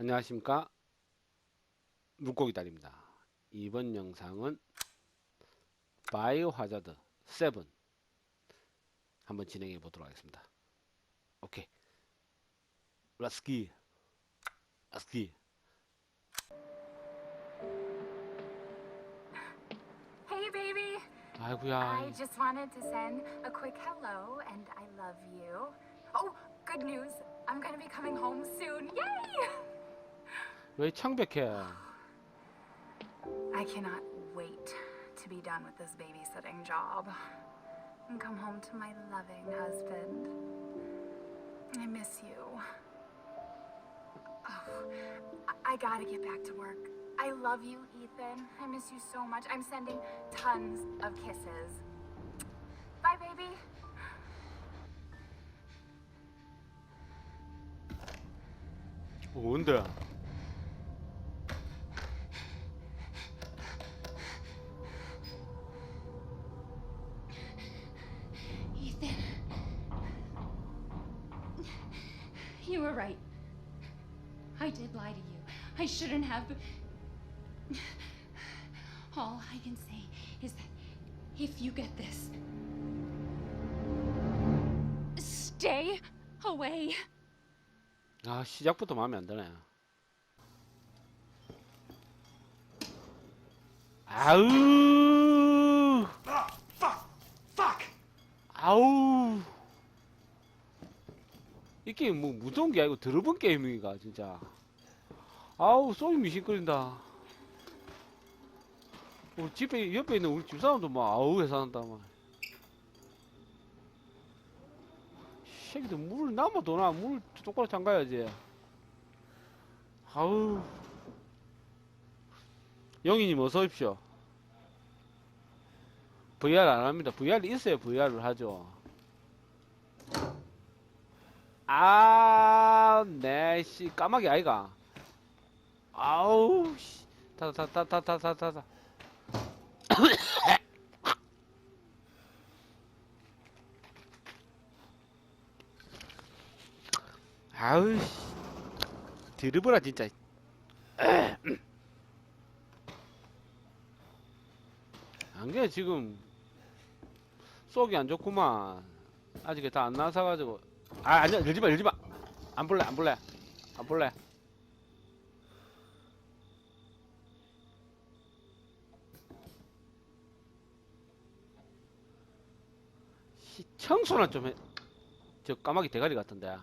안녕하십니까 물고기 달입니다 이번 영상은 바이오 하자드 7 한번 진행해 보도록 하겠습니다 오케이 렛츠기 렛츠기 Hey, baby. I 아이구야 just wanted to send a quick hello and I love you. Oh, good news. I'm gonna be coming home soon. Yay! 왜 창백해 I cannot wait to be done with this babysitting job and come home to my loving husband. I miss you. Oh, I, I gotta get back to work. I love you, Ethan. I miss you so much. I'm sending tons of kisses. Bye, baby. 어, 뭔데 You were right. I did lie to you. I shouldn't have. All I can say is that if you get this, stay away. 아 시작부터 마음에 안 드네 아우 아우 이 게임 뭐 무서운 게 아니고 더러운 게임이가 진짜. 아우 속이 미식거린다. 우리 집에 옆에 있는 우리 집사람도 막 아우 해산한다 막. 새끼들 물을 남아 도나 물 똑바로 잠가야지. 아우. 영희님 어서 오십시오. VR 안 합니다. VR 있어야 VR을 하죠 아, 네, 씨, 까마귀 아이가. 아우, 씨. 타, 타, 타, 타, 타, 타, 타, 타. 아우, 씨. 드르브라, 진짜. 안게 지금 속이 안 좋구만. 아직 다 안 나서가지고. 아, 아니야, 열지 마, 열지 마. 안 볼래, 안 볼래. 안 볼래. 시- 청소나 좀 해. 저 까마귀 대가리 같은데.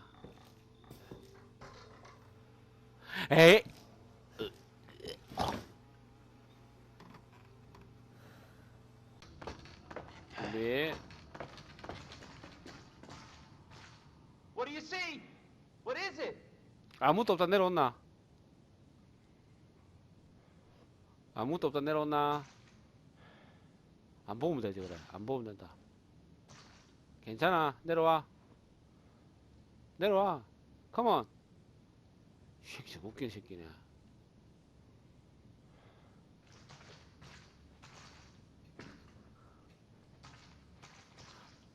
에이. 준비. What do you see? What is it? 아무것도 없다 내려온나? 아무것도 없다 내려온나? 안 보면 되지 그래 안 보면 된다 괜찮아 내려와 내려와 컴온 새끼 저 웃긴 새끼네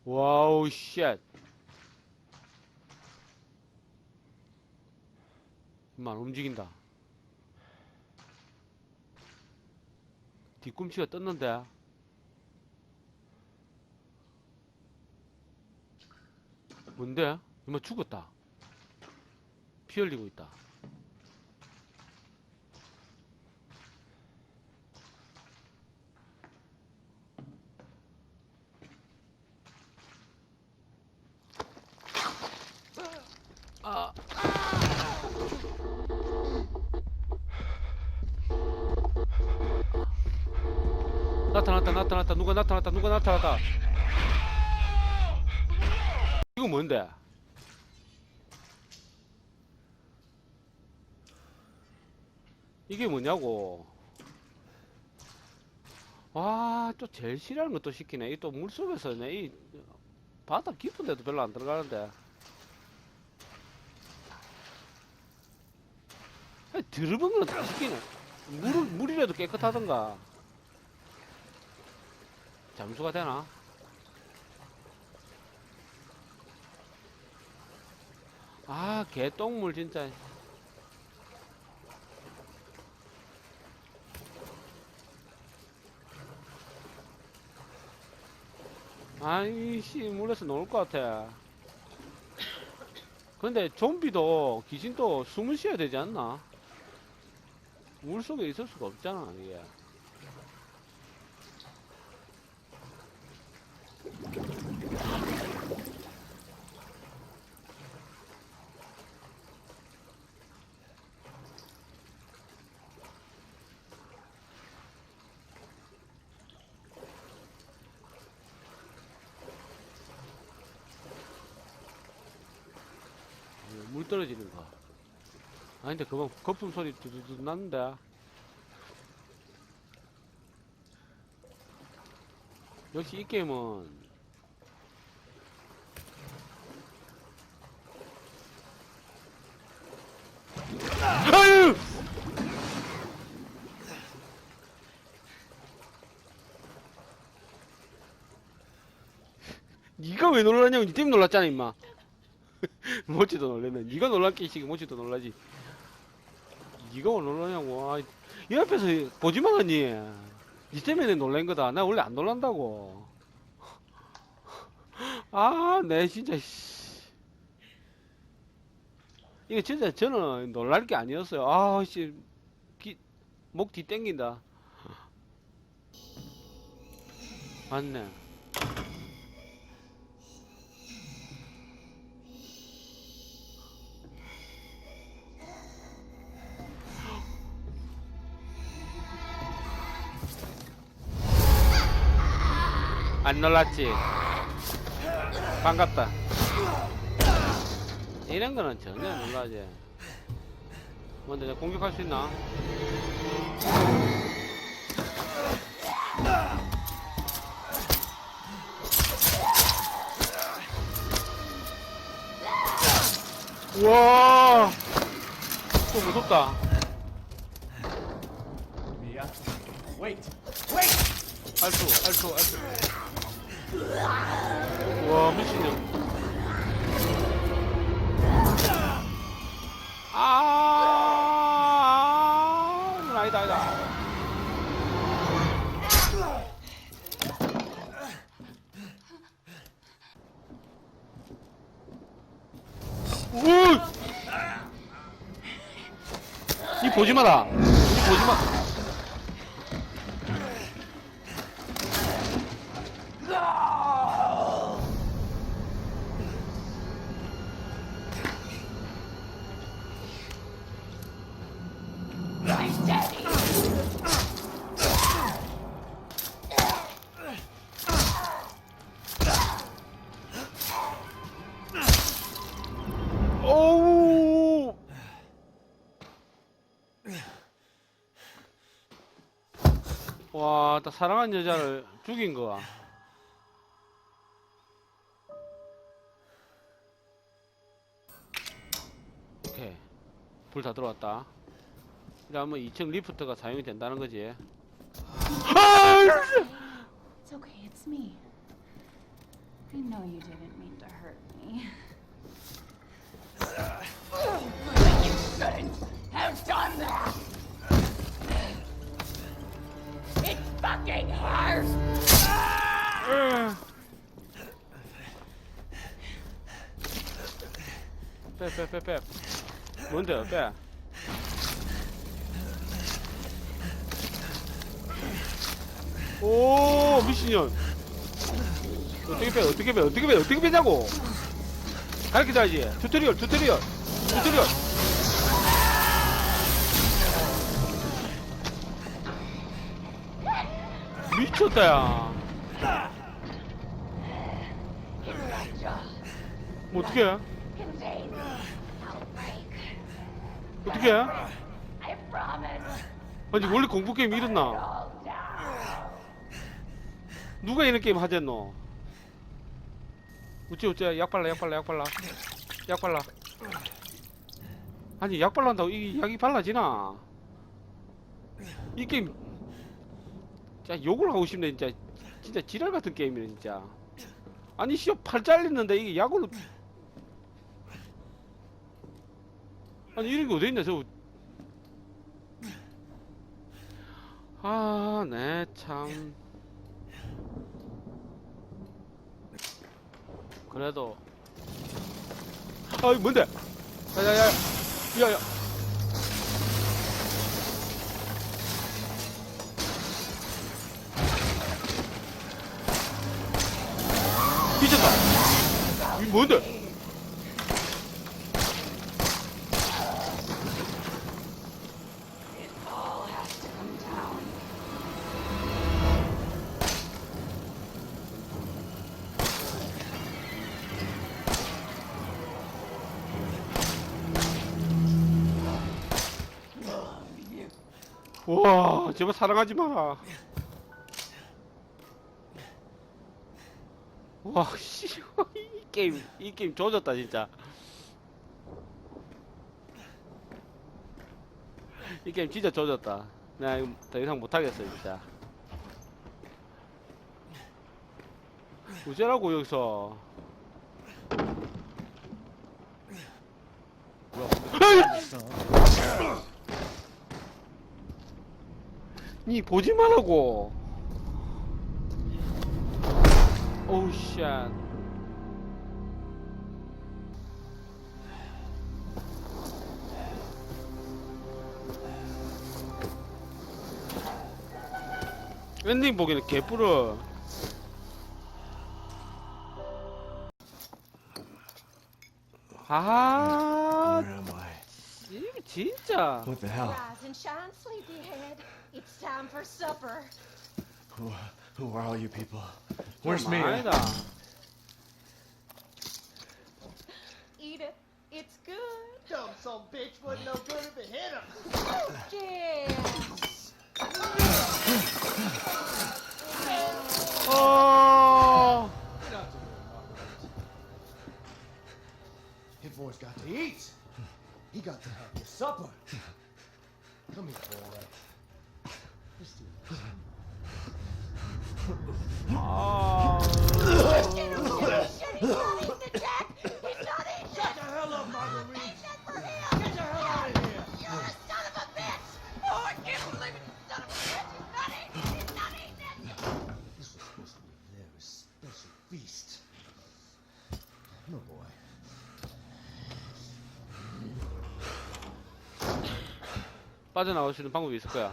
와우 쉣 임마 움직인다. 뒤꿈치가 떴는데. 뭔데? 임마 죽었다. 피 흘리고 있다 나타났다 나타났다. 누가 나타났다 누가 나타났다. 이거 뭔데? 이게 뭐냐고. 와또 제일 싫어하는 것도 시키네. 이 또 물속에서네. 이 바다 깊은 데도 별로 안 들어가는데. 거는 다 시키네. 물, 물이라도 깨끗하던가 잠수가 되나? 아 개똥물 진짜 아이씨 물에서 놀 것 같아 근데 좀비도 귀신도 숨을 쉬어야 되지 않나? 물 속에 있을 수가 없잖아 이게 떨어지는 거. 아 근데 그거 거품 소리 두두두 났는데. 역시 이 게임은 아유! 니가 왜 놀라냐고 니 때문에 놀랐잖아 임마 모찌도 놀래네. 니가 놀랄게 시기 모찌도 놀라지. 니가 왜 놀라냐고. 아, 이 앞에서 보지마 언니. 니 때문에 놀란 거다. 나 원래 안 놀란다고. 아, 내 진짜. 씨. 이거 진짜 저는 놀랄 게 아니었어요. 아, 씨. 기, 목뒤 땡긴다. 맞네. 안 놀랐지? 반갑다. 이런 거는 전혀 놀라지. 뭔데, 내가 공격할 수 있나? 우와! 좀 무섭다. Wait. Wait! 알수, 알수, 알수. 와, 미친년. 아, 아니다, 아니다. 오! 이 보지 마라. 이 보지 마. 사랑한 여자를 죽인 거야. 오케이. 불 다 들어왔다. 그러면 2층 리프트가 사용이 된다는 거지. 아! It's okay, it's me. I know you didn't mean to hurt me. have done that! 빼, 빼, 빼, 빼. 뭔데요, 빼. 오, 미친년. 어떻게 빼, 어떻게 빼, 어떻게 빼, 어떻게 빼냐고. 가르쳐줘야지. 튜토리얼, 튜토리얼, 튜토리얼. 미쳤다, 야. 뭐 어떻게 해? 어떻게 해? 아니 원래 공포 게임 이랬나? 누가 이런 게임 하겠노? 어째 어째 약 발라 약 발라 약 발라 약 발라 아니 약 발란다고 이 약이 발라지나? 이 게임 진짜 욕을 하고 싶네 진짜 진짜 지랄 같은 게임이네 진짜 아니 씨팔 잘렸는데 이게 약으로 아니 이런 게 어디 있냐 저 아, 네, 참. 그래도. 아이 뭔데? 야야야. 야야. 미쳤다. 이 뭔데 제발 사랑하지 마라 와씨. 이 게임 이 게임 조졌다 진짜. 이 게임 진짜 조졌다. 나 이거 더 이상 못하겠어 진짜. 어쩌라고 여기서 니 보지 말라고 오우 샷 엔딩 보기는 개뿔어 아 진짜 What the hell? Rise and shine, sleepyhead. It's time for supper. Who, who are all you people? Where's me? Eat it. It's good. Dumb son bitch wasn't no good if it hit him. Oh, yes. oh. His boy's got to eat. He got to have his supper. 빠져나올 수 있는 방법이 있을 거야